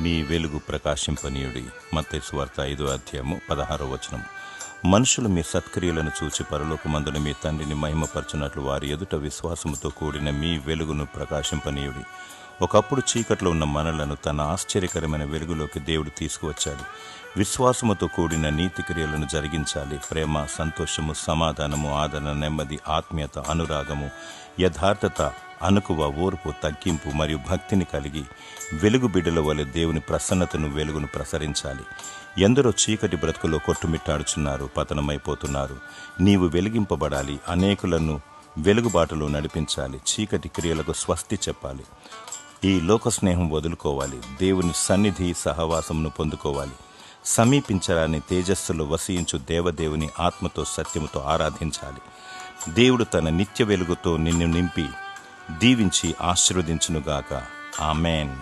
మీ వెలుగు ప్రకాశింపనీయుడి. మత్తయి వార్త ఐదో అధ్యాయము పదహారో వచనం. మనుషులు మీ సత్క్రియలను చూచి పరలోకమందుని మీ తండ్రిని మహిమపరచునట్లు వారి ఎదుట విశ్వాసముతో కూడిన మీ వెలుగును ప్రకాశింపనీయుడి. ఒకప్పుడు చీకట్లో ఉన్న మనలను తన ఆశ్చర్యకరమైన వెలుగులోకి దేవుడు తీసుకువచ్చాడు. విశ్వాసముతో కూడిన నీతి క్రియలను జరిగించాలి. ప్రేమ సంతోషము సమాధానము ఆదరణ నెమ్మది ఆత్మీయత అనురాగము యథార్థత అనుకువ ఓర్పు తగ్గింపు మరియు భక్తిని కలిగి వెలుగు బిడ్డల వలె దేవుని ప్రసన్నతను వెలుగును ప్రసరించాలి. ఎందరో చీకటి బ్రతుకులో కొట్టుమిట్టాడుచున్నారు పతనమైపోతున్నారు. నీవు వెలిగింపబడాలి. అనేకులను వెలుగుబాటలో నడిపించాలి. చీకటి క్రియలకు స్వస్తి చెప్పాలి. ఈ లోక స్నేహం వదులుకోవాలి. దేవుని సన్నిధి సహవాసమును పొందుకోవాలి. సమీపించరాని తేజస్సులో వసించు దేవదేవుని ఆత్మతో సత్యముతో ఆరాధించాలి. దేవుడు తన నిత్య వెలుగుతో నిన్ను నింపి దీవించి ఆశీర్వదించునుగాక. ఆమెన్.